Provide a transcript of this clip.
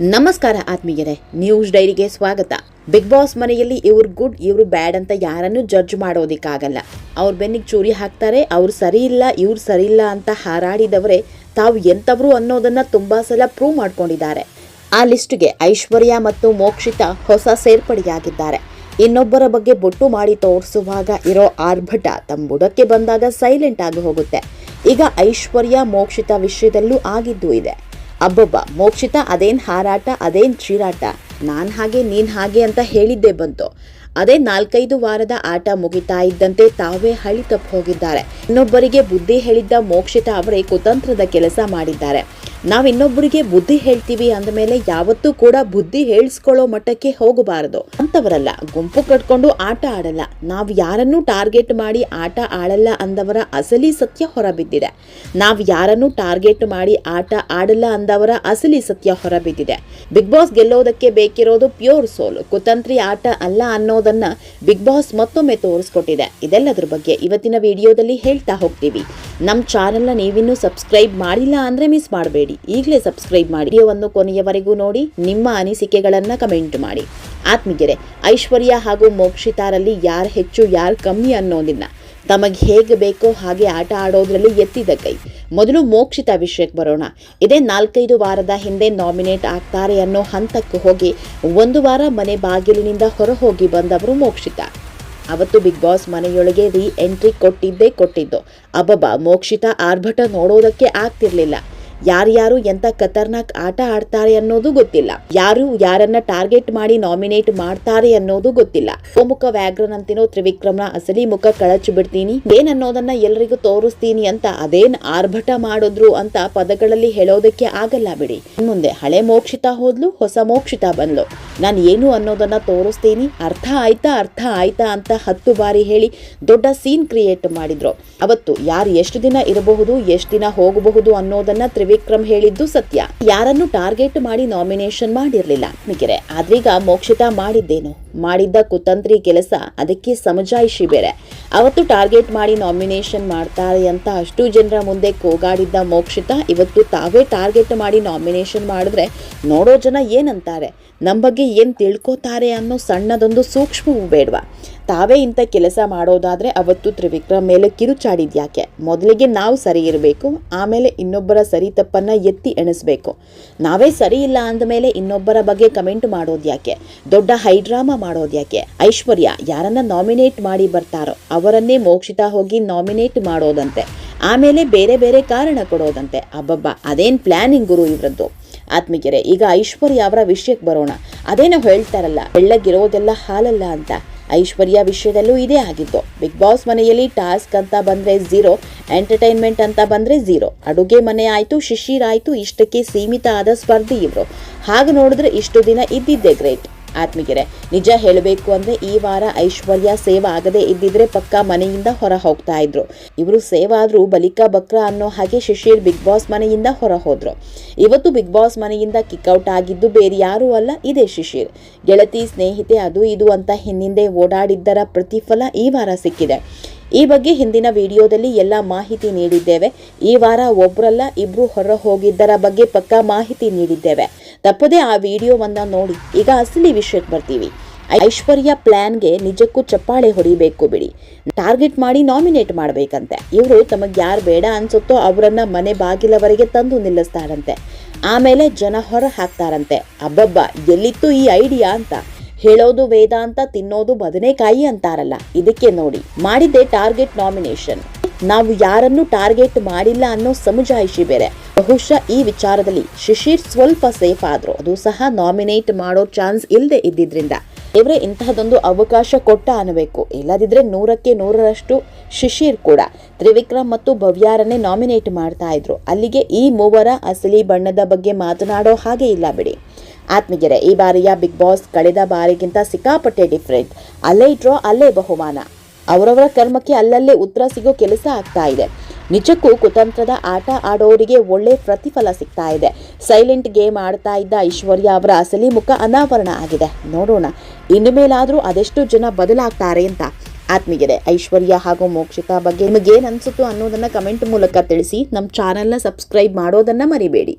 ನಮಸ್ಕಾರ ಆತ್ಮೀಯರೇ, ನ್ಯೂಸ್ ಡೈರಿಗೆ ಸ್ವಾಗತ. ಬಿಗ್ ಬಾಸ್ ಮನೆಯಲ್ಲಿ ಇವ್ರು ಗುಡ್, ಇವ್ರು ಬ್ಯಾಡ್ ಅಂತ ಯಾರನ್ನು ಜಡ್ಜ್ ಮಾಡೋದಿಕ್ಕಾಗಲ್ಲ. ಅವ್ರ ಬೆನ್ನಿಗೆ ಚೂರಿ ಹಾಕ್ತಾರೆ, ಅವ್ರು ಸರಿ ಇಲ್ಲ, ಇವ್ರು ಸರಿ ಇಲ್ಲ ಅಂತ ಹಾರಾಡಿದವರೇ ತಾವು ಎಂಥವ್ರು ಅನ್ನೋದನ್ನ ತುಂಬಾ ಸಲ ಪ್ರೂವ್ ಮಾಡ್ಕೊಂಡಿದ್ದಾರೆ. ಆ ಲಿಸ್ಟ್ಗೆ ಐಶ್ವರ್ಯ ಮತ್ತು ಮೋಕ್ಷಿತಾ ಹೊಸ ಸೇರ್ಪಡೆಯಾಗಿದ್ದಾರೆ. ಇನ್ನೊಬ್ಬರ ಬಗ್ಗೆ ಬೊಟ್ಟು ಮಾಡಿ ತೋರಿಸುವಾಗ ಇರೋ ಆರ್ಭಟ ತಮ್ಮ ಬಂದಾಗ ಸೈಲೆಂಟ್ ಆಗಿ ಹೋಗುತ್ತೆ. ಈಗ ಐಶ್ವರ್ಯ, ಮೋಕ್ಷಿತ ವಿಷಯದಲ್ಲೂ ಆಗಿದ್ದು ಇದೆ. ಅಬ್ಬಬ್ಬ, ಮೋಕ್ಷಿತ, ಅದೇನು ಹಾರಾಟ, ಅದೇನು ಚೀರಾಟ ನಾನು ಹಾಗೆ, ನೀನು ಹಾಗೆ ಅಂತ ಹೇಳಿದ್ದೆ ಬಂತು. ಅದೇ ನಾಲ್ಕೈದು ವಾರದ ಆಟ ಮುಗಿತಾ ಇದ್ದಂತೆ ತಾವೇ ಹಳಿ ತಪ್ಪು ಹೋಗಿದ್ದಾರೆ. ಇನ್ನೊಬ್ಬರಿಗೆ ಬುದ್ಧಿ ಹೇಳಿದ್ದ ಮೋಕ್ಷಿತ ಅವರೇ ಕುತಂತ್ರದ ಕೆಲಸ ಮಾಡಿದ್ದಾರೆ. ನಾವ್ ಇನ್ನೊಬ್ಬರಿಗೆ ಬುದ್ಧಿ ಹೇಳ್ತೀವಿ ಅಂದ ಮೇಲೆ ಯಾವತ್ತೂ ಕೂಡ ಬುದ್ಧಿ ಹೇಳಿಸ್ಕೊಳ್ಳೋ ಮಟ್ಟಕ್ಕೆ ಹೋಗಬಾರದು. ಅಂತವರಲ್ಲ, ಗುಂಪು ಕಟ್ಕೊಂಡು ಆಟ ಆಡಲ್ಲ. ನಾವು ಯಾರನ್ನೂ ಟಾರ್ಗೆಟ್ ಮಾಡಿ ಆಟ ಆಡಲ್ಲ ಅಂದವರ ಅಸಲಿ ಸತ್ಯ ಹೊರಬಿದ್ದಿದೆ. ನಾವು ಯಾರನ್ನೂ ಟಾರ್ಗೆಟ್ ಮಾಡಿ ಆಟ ಆಡಲ್ಲ ಅಂದವರ ಅಸಲಿ ಸತ್ಯ ಹೊರಬಿದ್ದಿದೆ. ಬಿಗ್ ಬಾಸ್ ಗೆಲ್ಲೋದಕ್ಕೆ ಬೇಕಿರೋದು ಪ್ಯೂರ್ ಸೋಲ್. ಕುತಂತ್ರಿ ಆಟ ಅಲ್ಲ ಅನ್ನೋದನ್ನ ಬಿಗ್ ಬಾಸ್ ಮತ್ತೊಮ್ಮೆ ತೋರಿಸ್ಕೊಟ್ಟಿದೆ. ಇದೆಲ್ಲದರ ಬಗ್ಗೆ ಇವತ್ತಿನ ವಿಡಿಯೋದಲ್ಲಿ ಹೇಳ್ತಾ ಹೋಗ್ತೀವಿ. ನಮ್ಮ ಚಾನೆಲ್ನ ನೀವಿನ್ನೂ ಸಬ್ಸ್ಕ್ರೈಬ್ ಮಾಡಿಲ್ಲ ಅಂದರೆ ಮಿಸ್ ಮಾಡಬೇಡಿ. ಈಗಲೇ ಸಬ್ಸ್ಕ್ರೈಬ್ ಮಾಡಿ ವಿಡಿಯೋವನ್ನು ಕೊನೆಯವರೆಗೂ ನೋಡಿ, ನಿಮ್ಮ ಅನಿಸಿಕೆಗಳನ್ನು ಕಮೆಂಟ್ ಮಾಡಿ. ಆತ್ಮೀಯರೆ, ಐಶ್ವರ್ಯ ಹಾಗೂ ಮೋಕ್ಷಿತಾರಲ್ಲಿ ಯಾರು ಹೆಚ್ಚು, ಯಾರು ಕಮ್ಮಿ ಅನ್ನೋದಿಲ್ಲ. ತಮಗೆ ಹೇಗೆ ಬೇಕೋ ಹಾಗೆ ಆಟ ಆಡೋದ್ರಲ್ಲಿ ಎತ್ತಿದ ಕೈ. ಮೊದಲು ಮೋಕ್ಷಿತ ವಿಷಯಕ್ಕೆ ಬರೋಣ. ಇದೇ ನಾಲ್ಕೈದು ವಾರದ ಹಿಂದೆ ನಾಮಿನೇಟ್ ಆಗ್ತಾರೆ ಅನ್ನೋ ಹಂತಕ್ಕೆ ಹೋಗಿ ಒಂದು ವಾರ ಮನೆ ಬಾಗಿಲಿನಿಂದ ಹೊರ ಹೋಗಿ ಬಂದವರು ಮೋಕ್ಷಿತ. ಅವತ್ತು ಬಿಗ್ ಬಾಸ್ ಮನೆಯೊಳಗೆ ರೀ ಎಂಟ್ರಿ ಕೊಟ್ಟಿದ್ದೇ ಕೊಟ್ಟಿದ್ದು. ಅಬ್ಬಬ್ಬ, ಮೋಕ್ಷಿತ ಆರ್ಭಟ ನೋಡೋದಕ್ಕೆ ಆಗ್ತಿರ್ಲಿಲ್ಲ. ಯಾರ್ಯಾರು ಎಂತ ಖತರ್ನಾಕ್ ಆಟ ಆಡ್ತಾರೆ ಅನ್ನೋದು ಗೊತ್ತಿಲ್ಲ. ಯಾರು ಯಾರನ್ನ ಟಾರ್ಗೆಟ್ ಮಾಡಿ ನಾಮಿನೇಟ್ ಮಾಡ್ತಾರೆ ಅನ್ನೋದು ಗೊತ್ತಿಲ್ಲ. ಸೋಮುಖ ವ್ಯಾಗ್ರನ್ ಅಂತಿನೋ ತ್ರಿವಿಕ್ರಮ್ನ ಅಸಲಿ ಮುಖ ಕಳಚು ಬಿಡ್ತೀನಿ. ಏನನ್ನೋದನ್ನ ಎಲ್ರಿಗೂ ತೋರಿಸ್ತೀನಿ ಅಂತ ಅದೇನ್ ಆರ್ಭಟ ಮಾಡಿದ್ರು ಅಂತ ಪದಗಳಲ್ಲಿ ಹೇಳೋದಕ್ಕೆ ಆಗಲ್ಲ ಬಿಡಿ. ಮುಂದೆ ಹಳೆ ಮೋಕ್ಷಿತ ಹೋದ್ಲು, ಹೊಸ ಮೋಕ್ಷಿತ ಬಂದ್ಲು. ನಾನು ಏನು ಅನ್ನೋದನ್ನು ತೋರಿಸ್ತೀನಿ. ಅರ್ಥ ಆಯ್ತಾ ಅರ್ಥ ಆಯ್ತಾ ಅಂತ ಹತ್ತು ಬಾರಿ ಹೇಳಿ ದೊಡ್ಡ ಸೀನ್ ಕ್ರಿಯೇಟ್ ಮಾಡಿದ್ರು. ಅವತ್ತು ಯಾರು ಎಷ್ಟು ದಿನ ಇರಬಹುದು, ಎಷ್ಟು ದಿನ ಹೋಗಬಹುದು ಅನ್ನೋದನ್ನ ತ್ರಿವಿಕ್ರಮ್ ಹೇಳಿದ್ದು ಸತ್ಯ. ಯಾರನ್ನು ಟಾರ್ಗೆಟ್ ಮಾಡಿ ನಾಮಿನೇಷನ್ ಮಾಡಿರಲಿಲ್ಲ. ಮಿಗಿರೆ, ಆದ್ರೀಗ ಮೋಕ್ಷಿತ ಮಾಡಿದ್ದೇನು? ಮಾಡಿದ್ದ ಕುತಂತ್ರಿ ಕೆಲಸ ಅದಕ್ಕೆ ಸಮಜಾಯಿಷಿ ಬೇರೆ. ಅವತ್ತು ಟಾರ್ಗೆಟ್ ಮಾಡಿ ನಾಮಿನೇಷನ್ ಮಾಡ್ತಾರೆ ಅಂತ ಅಷ್ಟು ಜನರ ಮುಂದೆ ಕೂಗಾಡಿದ್ದ ಮೋಕ್ಷಿತ ಇವತ್ತು ತಾವೇ ಟಾರ್ಗೆಟ್ ಮಾಡಿ ನಾಮಿನೇಷನ್ ಮಾಡಿದ್ರೆ ನೋಡೋ ಜನ ಏನಂತಾರೆ? ನಮ್ಮ ಬಗ್ಗೆ ಏನು ತಿಳ್ಕೊತಾರೆ ಅನ್ನೋ ಸಣ್ಣದೊಂದು ಸೂಕ್ಷ್ಮವೂ ಬೇಡವಾ? ತಾವೇ ಇಂಥ ಕೆಲಸ ಮಾಡೋದಾದರೆ ಅವತ್ತು ತ್ರಿವಿಕ್ರಮ್ ಮೇಲೆ ಕಿರುಚಾಡಿದ್ಯಾಕೆ? ಮೊದಲಿಗೆ ನಾವು ಸರಿ ಇರಬೇಕು, ಆಮೇಲೆ ಇನ್ನೊಬ್ಬರ ಸರಿ ತಪ್ಪನ್ನು ಎತ್ತಿ ಎಣಿಸ್ಬೇಕು. ನಾವೇ ಸರಿ ಇಲ್ಲ ಅಂದಮೇಲೆ ಇನ್ನೊಬ್ಬರ ಬಗ್ಗೆ ಕಮೆಂಟ್ ಮಾಡೋದ್ಯಾಕೆ? ದೊಡ್ಡ ಹೈಡ್ರಾಮಾ ಮಾಡೋದ್ಯಾಕೆ? ಐಶ್ವರ್ಯ, ಯಾರನ್ನ ನಾಮಿನೇಟ್ ಮಾಡಿ ಬರ್ತಾರೋ, ಅವರನ್ನೇ ಮೋಕ್ಷಿತ ಹೋಗಿ ನಾಮಿನೇಟ್ ಮಾಡೋದಂತೆ. ಆಮೇಲೆ ಬೇರೆ ಬೇರೆ ಕಾರಣ ಕೊಡೋದಂತೆ. ಅಬ್ಬಬ್ಬ, ಅದೇನು ಪ್ಲಾನಿಂಗ್ ಗುರು ಇವರದ್ದು? ಆತ್ಮಿಗೆರೆ ಈಗ ಐಶ್ವರ್ಯ ಅವರ ವಿಷಯಕ್ಕೆ ಬರೋಣ. ಅದೇನೋ ಹೇಳ್ತಾರಲ್ಲ, ಬೆಳ್ಳಗಿರೋದೆಲ್ಲ ಹಾಲಲ್ಲ ಅಂತ. ಐಶ್ವರ್ಯ ವಿಷಯದಲ್ಲೂ ಇದೇ ಆಗಿತ್ತು ಬಿಗ್ ಬಾಸ್ ಮನೆಯಲ್ಲಿ ಟಾಸ್ಕ್ ಅಂತ ಬಂದ್ರೆ ಝೀರೋ, ಎಂಟರ್ಟೈನ್ಮೆಂಟ್ ಅಂತ ಬಂದ್ರೆ ಝೀರೋ. ಅಡುಗೆ ಮನೆ ಆಯ್ತು, ಶಿಶಿರ್ ಆಯ್ತು, ಇಷ್ಟಕ್ಕೆ ಸೀಮಿತ ಆದ ಸ್ಪರ್ಧಿ ಇವರು. ಹಾಗೆ ನೋಡಿದ್ರೆ ಇಷ್ಟು ದಿನ ಇದ್ದಿದ್ದೆ ಗ್ರೇಟ್. ಆತ್ಮಿಗೆರೆ ನಿಜ ಹೇಳಬೇಕು ಅಂದ್ರೆ ಈ ವಾರ ಐಶ್ವರ್ಯ ಸೇವಾ ಆಗದೆ ಇದ್ದಿದ್ರೆ ಪಕ್ಕ ಮನೆಯಿಂದ ಹೊರ ಹೋಗ್ತಾ ಇದ್ರು. ಇವರು ಸೇವಾ ಆದ್ರೂ ಬಲಿಕಾ ಬಕ್ರ ಅನ್ನೋ ಹಾಗೆ ಶಿಶಿರ್ ಬಿಗ್ ಬಾಸ್ ಮನೆಯಿಂದ ಹೊರ ಹೋದ್ರು ಇವತ್ತು ಬಿಗ್ ಬಾಸ್ ಮನೆಯಿಂದ ಕಿಕ್ಔಟ್ ಆಗಿದ್ದು ಬೇರೆ ಯಾರೂ ಅಲ್ಲ, ಇದೇ ಶಿಶಿರ್. ಗೆಳತಿ, ಸ್ನೇಹಿತೆ, ಅದು ಇದು ಅಂತ ಹಿಂದಿಂದೆ ಓಡಾಡಿದ್ದರ ಪ್ರತಿಫಲ ಈ ವಾರ ಸಿಕ್ಕಿದೆ. ಈ ಬಗ್ಗೆ ಹಿಂದಿನ ವಿಡಿಯೋದಲ್ಲಿ ಎಲ್ಲ ಮಾಹಿತಿ ನೀಡಿದ್ದೇವೆ. ಈ ವಾರ ಒಬ್ಬರಲ್ಲ ಇಬ್ರು ಹೊರ ಹೋಗಿದ್ದರ ಬಗ್ಗೆ ಪಕ್ಕಾ ಮಾಹಿತಿ ನೀಡಿದ್ದೇವೆ. ತಪ್ಪದೇ ಆ ವಿಡಿಯೋವನ್ನ ನೋಡಿ. ಈಗ ಅಸಲಿ ವಿಷಯಕ್ಕೆ ಬರ್ತೀವಿ. ಐಶ್ವರ್ಯ ಪ್ಲಾನ್ಗೆ ನಿಜಕ್ಕೂ ಚಪ್ಪಾಳೆ ಹೊಡಿಬೇಕು ಬಿಡಿ. ಟಾರ್ಗೆಟ್ ಮಾಡಿ ನಾಮಿನೇಟ್ ಮಾಡಬೇಕಂತೆ. ಇವರು ತಮಗೆ ಯಾರು ಬೇಡ ಅನ್ಸುತ್ತೋ ಅವರನ್ನ ಮನೆ ಬಾಗಿಲವರೆಗೆ ತಂದು ನಿಲ್ಲಿಸ್ತಾರಂತೆ. ಆಮೇಲೆ ಜನ ಹೊರ ಹಾಕ್ತಾರಂತೆ. ಅಬ್ಬಬ್ಬ, ಎಲ್ಲಿತ್ತು ಈ ಐಡಿಯಾ ಅಂತ. ಹೇಳೋದು ವೇದಾಂತ ತಿನ್ನೋದು ಬದನೆಕಾಯಿ ಅಂತಾರಲ್ಲ. ಇದಕ್ಕೆ ನೋಡಿ, ಮಾಡಿದ್ದೆ ಟಾರ್ಗೆಟ್ ನಾಮಿನೇಷನ್. ನಾವು ಯಾರನ್ನು ಟಾರ್ಗೆಟ್ ಮಾಡಿಲ್ಲ ಅನ್ನೋ ಸಮುಜಾಯಿಷಿ ಬೇರೆ. ಬಹುಶಃ ಈ ವಿಚಾರದಲ್ಲಿ ಶಿಶಿರ್ ಸ್ವಲ್ಪ ಸೇಫ್ ಆದ್ರು ಅದು ಸಹ ನಾಮಿನೇಟ್ ಮಾಡೋ ಚಾನ್ಸ್ ಇಲ್ಲದೆ ಇದ್ದಿದ್ರಿಂದ. ಇವರೇ ಇಂತಹದೊಂದು ಅವಕಾಶ ಕೊಟ್ಟ ಅನ್ನಬೇಕು. ಇಲ್ಲದಿದ್ರೆ ನೂರಕ್ಕೆ ನೂರರಷ್ಟು ಶಿಶಿರ್ ಕೂಡ ತ್ರಿವಿಕ್ರಮ್ ಮತ್ತು ಭವ್ಯಾರನ್ನೇ ನಾಮಿನೇಟ್ ಮಾಡ್ತಾ ಇದ್ರು. ಅಲ್ಲಿಗೆ ಈ ಮೂವರ ಅಸಲಿ ಬಣ್ಣದ ಬಗ್ಗೆ ಮಾತನಾಡೋ ಹಾಗೆ ಇಲ್ಲ ಬಿಡಿ. ಆತ್ಮೀಗೆರೆ ಈ ಬಾರಿಯ ಬಿಗ್ ಬಾಸ್ ಕಳೆದ ಬಾರಿಗಿಂತ ಸಿಕ್ಕಾಪಟ್ಟೆ ಡಿಫ್ರೆಂಟ್ ಅಲ್ಲೇ ಡ್ರಾ ಅಲ್ಲೇ ಬಹುಮಾನ. ಅವರವರ ಕರ್ಮಕ್ಕೆ ಅಲ್ಲಲ್ಲೇ ಉತ್ತರ ಸಿಗೋ ಕೆಲಸ ಆಗ್ತಾ ಇದೆ. ನಿಜಕ್ಕೂ ಕುತಂತ್ರದ ಆಟ ಆಡೋರಿಗೆ ಒಳ್ಳೆ ಪ್ರತಿಫಲ ಸಿಗ್ತಾ ಇದೆ. ಸೈಲೆಂಟ್ ಗೇಮ್ ಆಡ್ತಾ ಇದ್ದ ಐಶ್ವರ್ಯ ಅವರ ಅಸಲಿ ಮುಖ ಅನಾವರಣ ಆಗಿದೆ. ನೋಡೋಣ, ಇನ್ನು ಮೇಲಾದರೂ ಅದೆಷ್ಟು ಜನ ಬದಲಾಗ್ತಾರೆ ಅಂತ. ಆತ್ಮೀಗಿದೆ ಐಶ್ವರ್ಯ ಹಾಗೂ ಮೋಕ್ಷಿತಾ ಬಗ್ಗೆ ನಿಮಗೇನು ಅನಿಸುತ್ತೋ ಅನ್ನೋದನ್ನು ಕಮೆಂಟ್ ಮೂಲಕ ತಿಳಿಸಿ. ನಮ್ಮ ಚಾನಲ್ನ ಸಬ್ಸ್ಕ್ರೈಬ್ ಮಾಡೋದನ್ನು ಮರಿಬೇಡಿ.